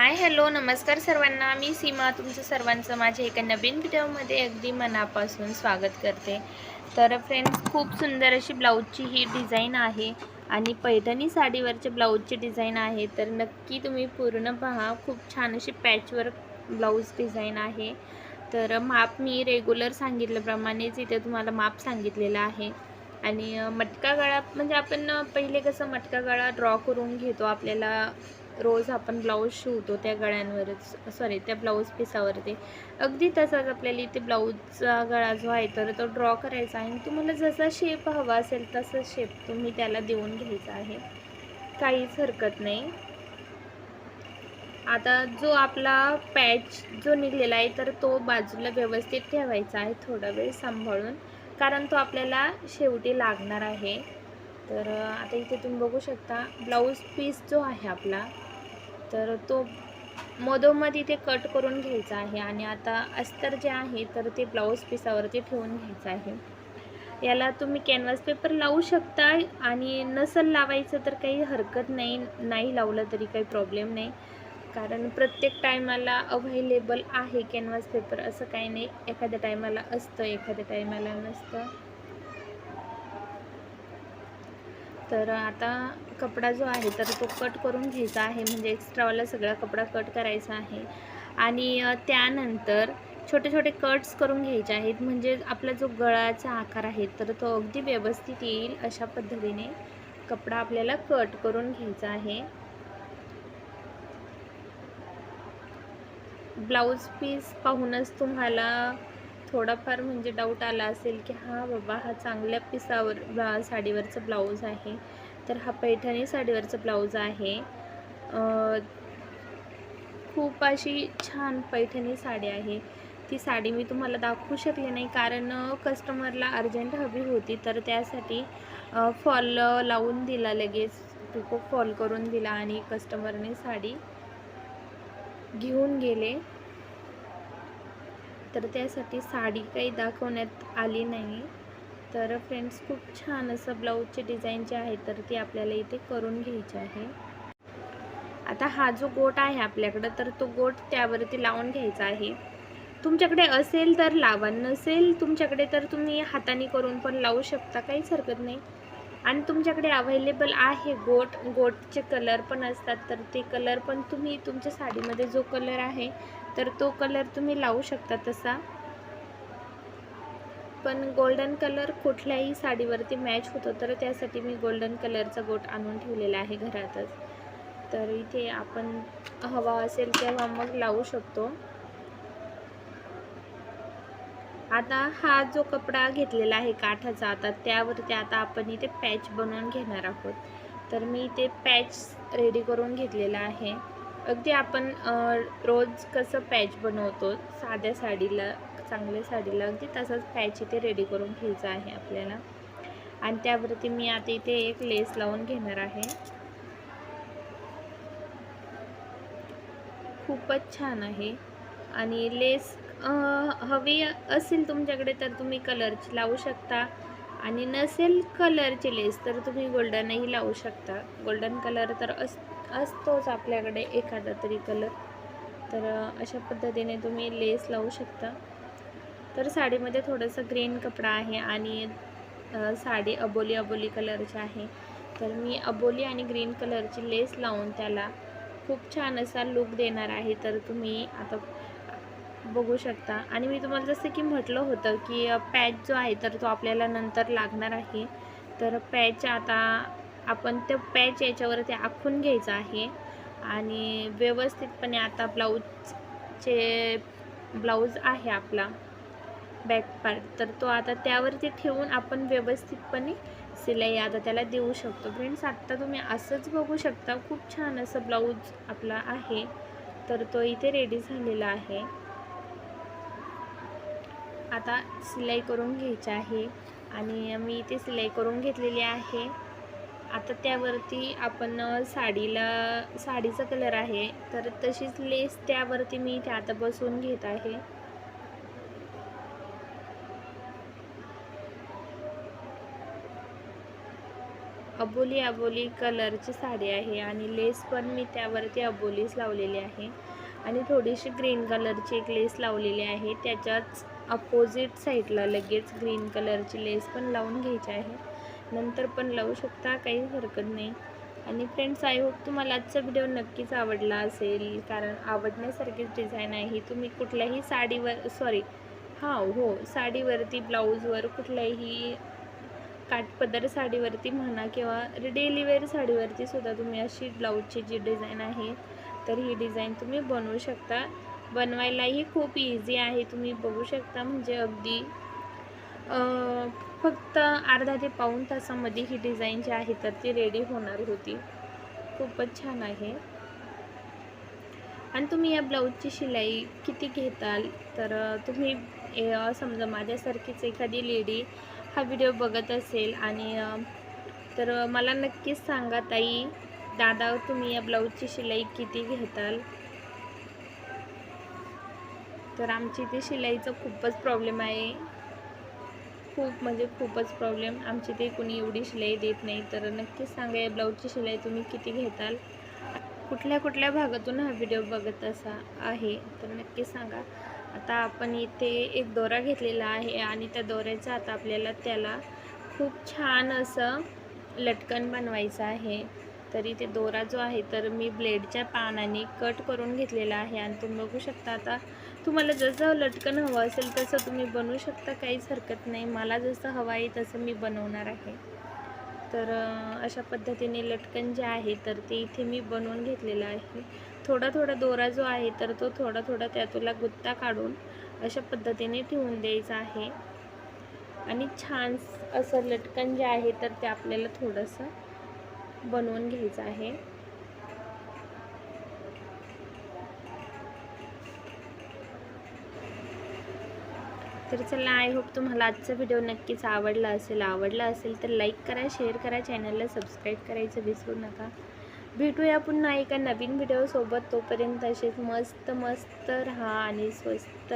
Hi hello नमस्कार सर्वांना. मी सीमा तुमचं सर्वांचं माझ्या एका नवीन व्हिडिओमध्ये अगदी मनापासून स्वागत करते. तर फ्रेंड्स खूप सुंदर अशी ब्लाऊजची ही डिझाईन आहे आणि पैठणी साडीवरचे ब्लाऊजची डिझाईन आहे. तर नक्की तुम्ही पूर्ण पहा. खूप छान अशी पॅचवर्क ब्लाऊज डिझाईन आहे. तर माप मी रेग्युलर सांगितल्याप्रमाणेच इथे तुम्हाला माप सांगितलेलं आहे. आणि मटका गळा म्हणजे आपण पहिले कसं मटका गळा ड्रॉ करून घेतो आपल्याला. रोज आपण ब्लाऊज शिवतो त्या गळ्यांवरच सॉरी त्या ब्लाऊज पिसावरती. अगदी तसाच आपल्याला इथे ब्लाऊजचा गळा जो आहे तर तो ड्रॉ करायचा आहे. आणि तुम्हाला जसा शेप हवा असेल तसा शेप तुम्ही त्याला देऊन घ्यायचा आहे. काहीच हरकत नाही. आता जो आपला पॅच जो निघलेला आहे तर तो बाजूला व्यवस्थित ठेवायचा आहे थोडा वेळ सांभाळून कारण तो आपल्याला शेवटी लागणार आहे. तर आता इथे तुम्ही बघू शकता ब्लाऊज पीस जो आहे आपला तर तो मधोमध इथे कट करून घ्यायचा आहे आणि आता अस्तर जे आहे तर ते ब्लाऊज पिसावरती ठेवून घ्यायचं आहे. याला तुम्ही कॅनव्हास पेपर लावू शकता आणि नसल लावायचं तर काही हरकत नाही नाही लावलं तरी काही प्रॉब्लेम नाही. कारण प्रत्येक टायमाला अव्हेलेबल आहे कॅनव्हास पेपर असं काही नाही. एखाद्या टायमाला असतं एखाद्या टायमाला नसतं. तर आता कपडा जो आहे तर तो कट करून घ्यायचा आहे. म्हणजे एक्स्ट्रावाला सगळा कपडा कट करायचा आहे. आणि त्यानंतर छोटे छोटे कट्स करून घ्यायचे आहेत. म्हणजे आपला जो गळाचा आकार आहे तर तो अगदी व्यवस्थित येईल अशा पद्धतीने कपडा आपल्याला कट करून घ्यायचा आहे. ब्लाऊज पीस पाहूनच तुम्हाला थोडाफार म्हणजे डाऊट आला असेल की हा बाबा हा चांगल्या पिसावर बा साडीवरचं ब्लाऊज आहे. तर हा पैठणी साडीवरचं ब्लाऊज आहे. खूप अशी छान पैठणी साडी आहे. ती साडी मी तुम्हाला दाखवू शकले नाही कारण कस्टमरला अर्जंट हवी होती. तर त्यासाठी फॉल लावून दिला लगेच. पिको फॉल करून दिला आणि कस्टमरने साडी घेऊन गेले. तर त्यासाठी साडी काही दाखवण्यात आली नाही. तर फ्रेंड्स खूप छान असं ब्लाऊजचे डिझाईन जे आहे तर ती आपल्याला इथे करून घ्यायची आहे. आता हा जो गोट आहे आपल्याकडं तर तो गोट त्यावरती लावून घ्यायचा आहे. तुमच्याकडे असेल तर लावा नसेल तुमच्याकडे तर तुम्ही हाताने करून पण लावू शकता काहीच हरकत नाही. आणि तुमच्याकडे अवेलेबल आहे गोट गोटचे कलर पण असतात. तर ते कलर पण तुम्ही तुमच्या साडीमध्ये जो कलर आहे तर तो कलर तुम्ही लावू शकता तसा. पण गोल्डन कलर कुठल्याही साडीवरती मॅच होतो तर त्यासाठी मी गोल्डन कलरचा गोट आणून ठेवलेला आहे घरातच. तर इथे आपण हवा असेल तेव्हा मग लावू शकतो. आता हा जो कपडा घेतलेला आहे काठाचा आता त्यावरती आता आपण इथे पॅच बनवून घेणार आहोत. तर मी इथे पॅच रेडी करून घेतलेला आहे. अगदी आपण रोज कसं पॅच बनवतो साध्या साडीला चांगल्या साडीला अगदी तसंच पॅच इथे रेडी करून घ्यायचं आहे आपल्याला. आणि त्यावरती मी आता इथे एक लेस लावून घेणार आहे. खूपच छान आहे. आणि लेस हवी असेल तुमच्याकडे तर तुम्ही कलरची लावू शकता. आणि नसेल कलरची लेस तर तुम्ही गोल्डनही लावू शकता. गोल्डन कलर तर अस असतोच आपल्याकडे एखादा तरी कलर. तर अशा पद्धतीने तुम्ही लेस लावू शकता. तर साडीमध्ये थोडंसं ग्रीन कपडा आहे आणि साडी अबोली अबोली कलरची आहे. तर मी अबोली आणि ग्रीन कलरची लेस लावून त्याला खूप छान असा लुक देणार आहे. तर तुम्ही आता बघू शकता. आणि मी तुम्हाला जसं की म्हटलं होतं की पॅच जो आहे तर तो आपल्याला नंतर लागणार आहे. तर पॅच आता आपण ते पॅच याच्यावरती आखून घ्यायचं आहे. आणि व्यवस्थितपणे आता ब्लाऊजचे ब्लाऊज आहे आपला बॅक पार्ट. तर तो आता त्यावरती ठेवून आपण व्यवस्थितपणे सिलाई आता त्याला देऊ शकतो. फ्रेंड्स आत्ता तुम्ही असंच बघू शकता खूप छान असं ब्लाऊज आपला आहे. तर तो इथे रेडी झालेला आहे. आता सिलाई करून घ्यायची आहे. आणि मी इथे सिलाई करून घेतलेली आहे. आता त्यावरती आपण साडीला साडीचा कलर आहे. तर तशीच लेस त्यावरती मी इथे आता बसवून घेत आहे. अबोली अबोली कलरची साडी आहे आणि लेस पण मी त्यावरती अबोलीच लावलेली आहे. आणि थोडीशी ग्रीन कलरची एक लेस लावलेली आहे. त्याच्याच अपोजिट साईडला लगेच ग्रीन कलरची लेस पण लावून घ्यायची आहे. नंतर पण लावू शकता काही हरकत नाही. आणि फ्रेंड्स आय होप तुम्हाला आजचा व्हिडिओ नक्कीच आवडला असेल कारण आवडण्यासारखीच डिझाईन आहे. ही तुम्ही कुठल्याही साडीवर सॉरी हां हो साडीवरती ब्लाऊजवर कुठल्याही काठपदर साडीवरती म्हणा किंवा डेलीवेअर साडीवरती सुद्धा तुम्ही अशी ब्लाऊजची जी डिझाईन आहे तर ही डिझाईन तुम्ही बनवू शकता. बनवायलाही खूप इझी आहे. तुम्ही बघू शकता म्हणजे अगदी फक्त अर्धा ते पाऊण तासामध्ये ही डिझाईन जी आहे तर ती रेडी होणार होती. खूपच छान आहे. आणि तुम्ही या ब्लाऊजची शिलाई किती घेताल? तर तुम्ही समजा माझ्यासारखीच एखादी लेडी हा व्हिडिओ बघत असेल आणि तर मला नक्कीच सांगा ताई दादा तुम्ही या ब्लाऊजची शिलाई किती घेताल? तर आमची इथे शिलाईचा खूपच प्रॉब्लेम आहे. खूप म्हणजे खूपच प्रॉब्लेम आमची इथे कोणी एवढी शिलाई देत नाही. तर नक्कीच सांगा या ब्लाऊजची शिलाई तुम्ही किती घेताल? कुठल्या कुठल्या भागातून हा व्हिडिओ बघत असा आहे? तर नक्कीच सांगा. आता आपण इथे एक दोरा घेतलेला आहे आणि त्या दोऱ्याचा आता आपल्याला त्याला खूप छान असं लटकन बनवायचं आहे. तरी ते दोरा जो आहे तर मी ब्लेडच्या पानाने कट करून घेतलेला आहे. आणि तुम्ही बघू शकता आता तुम्हाला जसं लटकन हवं असेल तसं तुम्ही बनवू शकता. काहीच हरकत नाही. मला जसं हवं आहे तसं मी बनवणार आहे. तर अशा पद्धतीने लटकन जे आहे तर ते इथे मी बनवून घेतलेलं आहे. थोडा थोडा दोरा जो आहे तर तो थोडा थोडा त्यातूला गुत्ता काढून अशा पद्धतीने ठेवून द्यायचा आहे. आणि छान असं लटकन जे आहे तर ते आपल्याला थोडंसं बनवून घ्यायचं आहे. तर चला आय होप तुम्हाला आजचा व्हिडिओ नक्कीच आवडला असेल. आवडला असेल तर लाईक करा शेअर करा चॅनलला सबस्क्राईब करायचं विसरू नका. भेटूया पुन्हा एका नवीन व्हिडिओसोबत तोपर्यंत असेच मस्त मस्त राहा आणि स्वस्त